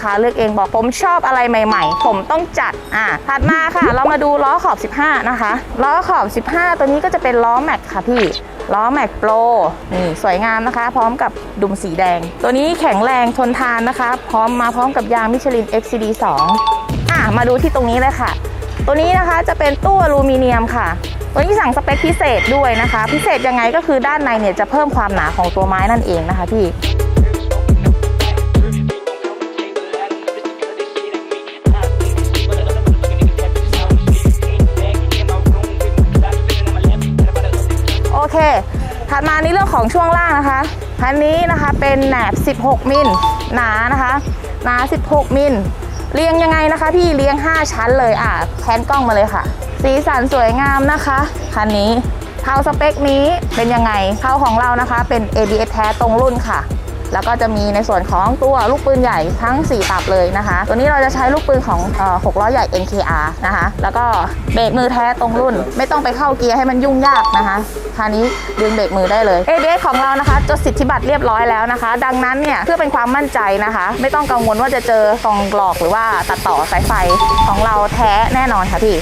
ค้าเลือกเองบอกผมชอบอะไรใหม่ ๆ ผมต้องจัดอ่าถัดมาค่ะ เรามาดูล้อขอบ 15 นะคะ ล้อขอบ 15 ตัวนี้ก็จะเป็นล้อแม็กค่ะพี่ล้อแม็กโปรนี่สวยงามนะคะ พร้อมกับดุมสีแดง ตัวนี้แข็งแรงทนทานนะคะ พร้อมมาพร้อมกับยางมิชลิน XCD 2อะมาดูที่ตรงนี้เลยค่ะ ตัวนี้นะคะจะเป็นตู้อลูมิเนียมค่ะ ตัวนี้สั่งสเปคพิเศษด้วยนะคะ พิเศษยังไงก็คือด้านในเนี่ยจะเพิ่มความหนาของตัวไม้นั่นเองนะคะพี่ ดมาในเรื่องของช่วงล่างนะคะคันนี้นะคะเป็นแหนบ 16 มิลหนานะคะหนา 16 มิลเรียงยังไงนะคะ พี่เรียง 5 ชั้นเลยอะแพนกล้องมาเลยค่ะ สีสันสวยงามนะคะคันนี้เทาสเปคนี้เป็นยังไงเทาของเรานะคะเป็น ABS แท้ตรงรุ่นค่ะ แล้วก็จะมีในส่วนของตัวลูกปืนใหญ่ทั้ง 4 ตับเลยนะคะ ตัวนี้เราจะใช้ลูกปืนของ6ล้อใหญ่ NKR นะคะ แล้วก็เบรกมือแท้ตรงรุ่น ไม่ต้องไปเข้าเกียร์ให้มันยุ่งยากนะคะคราวนี้ดึงเบรกมือได้เลย ABS ของเรานะคะจดสิทธิบัตรเรียบร้อยแล้วนะคะ ดังนั้นเนี่ยเพื่อเป็นความมั่นใจนะคะ ไม่ต้องกังวลว่าจะเจอกองหลอกหรือว่าตัดต่อสายไฟของเราแท้แน่นอนค่ะพี่